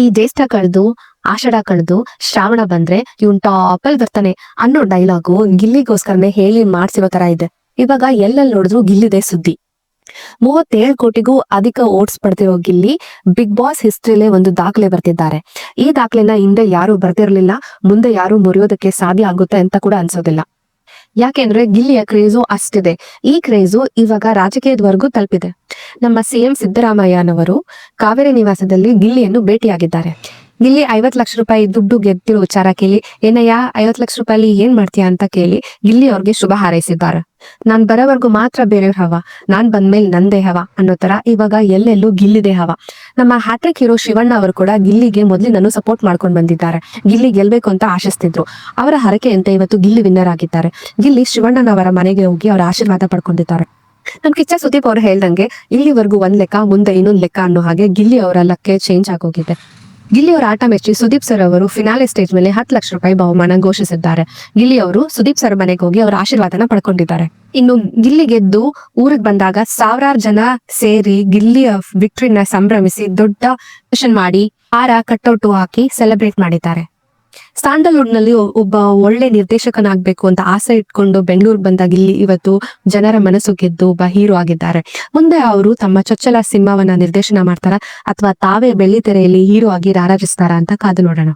ಈ ಜ್ಯೇಷ್ಠ ಕಳೆದು, ಆಷಾಢ ಕಳೆದು, ಶ್ರಾವಣ ಬಂದ್ರೆ ಇವನ್ ಟಾಪ್ ಅಲ್ಲಿ ಬರ್ತಾನೆ ಅನ್ನೋ ಡೈಲಾಗು ಗಿಲ್ಲಿಗೋಸ್ಕರನೇ ಹೇಳಿ ಮಾಡ್ಸಿರೋ ತರ ಇದೆ. ಇವಾಗ ಎಲ್ಲೆಲ್ಲಿ ನೋಡಿದ್ರು ಗಿಲ್ಲಿದೆ ಸುದ್ದಿ. ಮೂವತ್ತೇಳು ಕೋಟಿಗೂ ಅಧಿಕ ಓಟ್ಸ್ ಪಡೆದಿರೋ ಗಿಲ್ಲಿ ಬಿಗ್ ಬಾಸ್ ಹಿಸ್ಟ್ರಿಲೇ ಒಂದು ದಾಖಲೆ ಬರ್ತಿದ್ದಾರೆ. ಈ ದಾಖಲೆನ ಹಿಂದೆ ಯಾರು ಬರ್ತಿರ್ಲಿಲ್ಲ, ಮುಂದೆ ಯಾರು ಮುರಿಯೋದಕ್ಕೆ ಸಾಧ್ಯ ಆಗುತ್ತೆ ಅಂತ ಕೂಡ ಅನ್ಸೋದಿಲ್ಲ. ಯಾಕೆಂದ್ರೆ ಗಿಲ್ಲಿಯ ಕ್ರೇಜು ಅಷ್ಟಿದೆ. ಈ ಕ್ರೇಜು ಇವಾಗ ರಾಜಕೀಯದವರೆಗೂ ತಲುಪಿದೆ. ನಮ್ಮ ಸಿಎಂ ಸಿದ್ದರಾಮಯ್ಯನವರು ಕಾವೇರಿ ನಿವಾಸದಲ್ಲಿ ಗಿಲ್ಲಿಯನ್ನು ಭೇಟಿಯಾಗಿದ್ದಾರೆ. ಗಿಲ್ಲಿ ಐವತ್ ಲಕ್ಷ ರೂಪಾಯಿ ದುಡ್ಡು ಗೆದ್ದಿರೋ ವಿಚಾರ ಕೇಳಿ, ಏನಯ್ಯ ಐವತ್ ಲಕ್ಷ ರೂಪಾಯಿ ಏನ್ ಮಾಡ್ತೀಯ ಅಂತ ಕೇಳಿ ಗಿಲ್ಲಿ ಅವ್ರಿಗೆ ಶುಭ ಹಾರೈಸಿದ್ದಾರೆ. ನಾನ್ ಬರೋವರೆಗೂ ಮಾತ್ರ ಬೇರೆಯವ್ರ ಹವ, ನಾನ್ ಬಂದ್ಮೇಲೆ ನಂದೇ ಹವ ಅನ್ನೋ ತರ ಇವಾಗ ಎಲ್ಲೆಲ್ಲೂ ಗಿಲ್ಲಿದೆ ಹವ. ನಮ್ಮ ಹ್ಯಾಟ್ರಿಕ್ ಹೀರೋ ಶಿವಣ್ಣ ಅವರು ಕೂಡ ಗಿಲ್ಲಿಗೆ ಮೊದಲಿನನ್ನು ಸಪೋರ್ಟ್ ಮಾಡ್ಕೊಂಡು ಬಂದಿದ್ದಾರೆ. ಗಿಲ್ಲಿ ಗೆಲ್ಬೇಕು ಅಂತ ಆಶಿಸ್ತಿದ್ರು. ಅವರ ಹರಕೆಯಂತೆ ಇವತ್ತು ಗಿಲ್ಲಿ ವಿನ್ನರ್ ಆಗಿದ್ದಾರೆ. ಗಿಲ್ಲಿ ಶಿವಣ್ಣನವರ ಮನೆಗೆ ಹೋಗಿ ಅವರ ಆಶೀರ್ವಾದ ಪಡ್ಕೊಂಡಿದ್ದಾರೆ. ನಮ್ ಕಿಚ್ಚ ಸುದೀಪ್ ಅವ್ರು ಹೇಳ್ದಂಗೆ, ಇಲ್ಲಿವರೆಗೂ ಒಂದ್ ಲೆಕ್ಕ, ಮುಂದೆ ಇನ್ನೊಂದ್ ಲೆಕ್ಕ ಅನ್ನೋ ಹಾಗೆ ಗಿಲ್ಲಿ ಅವರ ಲಕ್ಕೆ ಚೇಂಜ್ ಆಗೋಗಿದೆ. ಗಿಲ್ಲಿ ಅವರ ಆಟ ಮೆಚ್ಚಿ ಸುದೀಪ್ ಸರ್ ಅವರು ಫಿನಾಲೆ ಸ್ಟೇಜ್ ಮೇಲೆ ಹತ್ತು ಲಕ್ಷ ರೂಪಾಯಿ ಬಹುಮಾನ ಘೋಷಿಸಿದ್ದಾರೆ. ಗಿಲ್ಲಿ ಅವರು ಸುದೀಪ್ ಸರ್ ಮನೆಗೆ ಹೋಗಿ ಅವರ ಆಶೀರ್ವಾದನ ಪಡ್ಕೊಂಡಿದ್ದಾರೆ. ಇನ್ನು ಗಿಲ್ಲಿ ಗೆದ್ದು ಊರಿಗೆ ಬಂದಾಗ ಸಾವಿರಾರು ಜನ ಸೇರಿ ಗಿಲ್ಲಿಯ ವಿಕ್ಟ್ರಿನ ಸಂಭ್ರಮಿಸಿ ದೊಡ್ಡ ಮಾಡಿ ಹಾರ ಕಟ್ಔಟ್ ಹಾಕಿ ಸೆಲೆಬ್ರೇಟ್ ಮಾಡಿದ್ದಾರೆ. ಸ್ಯಾಂಡಲ್ವುಡ್ನಲ್ಲಿ ಒಬ್ಬ ಒಳ್ಳೆ ನಿರ್ದೇಶಕನಾಗಬೇಕು ಅಂತ ಆಸೆ ಇಟ್ಕೊಂಡು ಬೆಂಗಳೂರು ಬಂದಾಗ ಇಲ್ಲಿ ಇವತ್ತು ಜನರ ಮನಸ್ಸು ಗೆದ್ದು ಒಬ್ಬ ಹೀರೋ ಆಗಿದ್ದಾರೆ. ಮುಂದೆ ಅವರು ತಮ್ಮ ಚೊಚ್ಚಲ ಸಿನಿಮಾವನ್ನ ನಿರ್ದೇಶನ ಮಾಡ್ತಾರ ಅಥವಾ ತಾವೇ ಬೆಳ್ಳಿ ತೆರೆಯಲ್ಲಿ ಹೀರೋ ಆಗಿ ರಾರಾಜಿಸ್ತಾರ ಅಂತ ಕಾದು ನೋಡೋಣ.